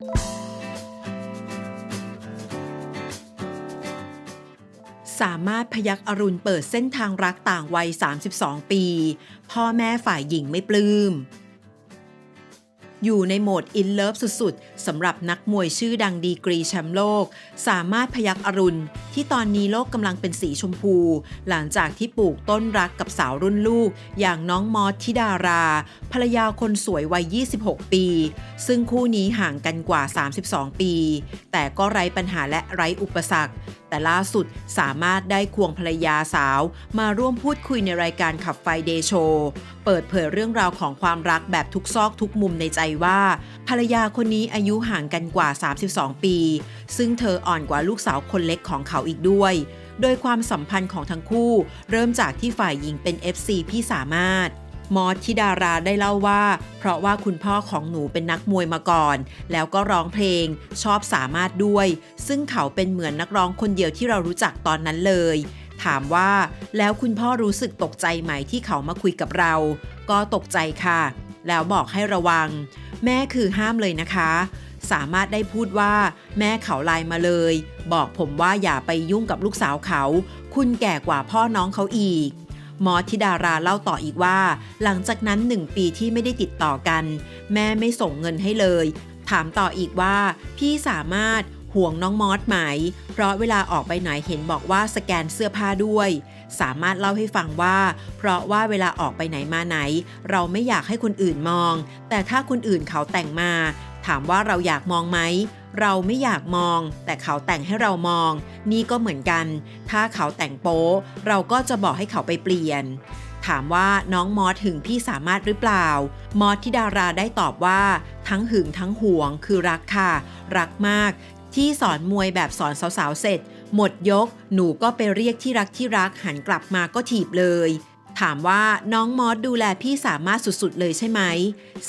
สามารถพยักอรุณเปิดเส้นทางรักต่างวัย 32 ปี พ่อแม่ฝ่ายหญิงไม่ปลื้ม อยู่ในโหมดอินเลิฟสุดๆสำหรับนักมวยชื่อดังดีกรีแชมป์โลก สามารถพยักอรุณ ที่ตอนนี้โลกกำลังเป็นสีชมพู หลังจากที่ปลูกต้นรักกับสาวรุ่นลูก อย่างน้องมอสทิดารา ภรรยาคนสวยวัย 26 ปี ซึ่งคู่นี้ห่างกันกว่า 32 ปี แต่ก็ไร้ปัญหาและไร้อุปสรรค แต่ล่าสุดสามารถได้ควงภรรยาสาว มาร่วมพูดคุยในรายการขับไฟเดโชเปิดเผยเรื่องราวของความรักแบบทุกซอกทุกมุมในใจว่า ภรรยาคนนี้อายุห่างกันกว่า 32 ปี ซึ่งเธออ่อนกว่าลูกสาวคนเล็กของเขาอีกด้วย โดยความสัมพันธ์ของทั้งคู่ เริ่มจากที่ฝ่ายหญิงเป็น FC พี่สามารถ มอสทิดาราได้เล่าว่า เพราะว่าคุณพ่อของหนูเป็นนักมวยมาก่อน แล้วก็ร้องเพลงชอบสามารถด้วย ซึ่งเขาเป็นเหมือนนักร้องคนเดียวที่เรารู้จักตอนนั้นเลย ถามว่าแล้วคุณพ่อรู้สึกตกใจไหมที่เขามาคุยกับเรา ก็ตกใจค่ะ แล้วบอกให้ระวัง แม่คือห้ามเลยนะคะ สามารถได้พูดว่า แม่เขาไลน์มาเลย บอกผมว่าอย่าไปยุ่งกับลูกสาวเขา คุณแก่กว่าพ่อน้องเขาอีก มอสธิดาราเล่าต่ออีกว่า หลังจากนั้นหนึ่งปีที่ไม่ได้ติดต่อกัน แม่ไม่ส่งเงินให้เลย ถามต่ออีกว่า พี่สามารถห่วงน้องมอสไหม เพราะเวลาออกไปไหนเห็นบอกว่าสแกนเสื้อผ้าด้วย สามารถเล่าให้ฟังว่า เพราะว่าเวลาออกไปไหนมาไหน เราไม่อยากให้คนอื่นมอง แต่ถ้าคนอื่นเขาแต่งมา ถามว่าเราอยากมองไหม เราไม่อยากมอง แต่เขาแต่งให้เรามอง นี่ก็เหมือนกัน ถ้าเขาแต่งโป๊เราก็จะบอกให้เขาไปเปลี่ยน ถามว่าน้องมอสหึงพี่สามารถหรือเปล่า มอสที่ดาราได้ตอบว่า ทั้งหึงทั้งห่วงคือรักค่ะ รักมาก ที่สอนมวยแบบสอนสาวๆเสร็จ หมดยก หนูก็ไปเรียกที่รักที่รักหันกลับมาก็ถีบเลย ถามว่าน้องมอสดูแลพี่สามารถสุดๆเลยใช่ไหม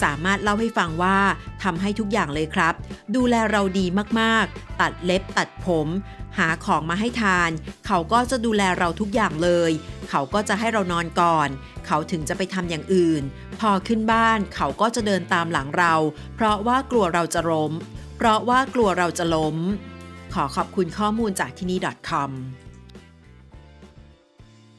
สามารถเล่าให้ฟังว่าทำให้ทุกอย่างเลยครับ ดูแลเราดีมากๆ ตัดเล็บตัดผม หาของมาให้ทาน เขาก็จะดูแลเราทุกอย่างเลย เขาก็จะให้เรานอนก่อน เขาถึงจะไปทำอย่างอื่น พอขึ้นบ้านเขาก็จะเดินตามหลังเรา เพราะว่ากลัวเราจะล้ม เพราะว่ากลัวเราจะล้ม ขอขอบคุณข้อมูลจากที่นี่ .com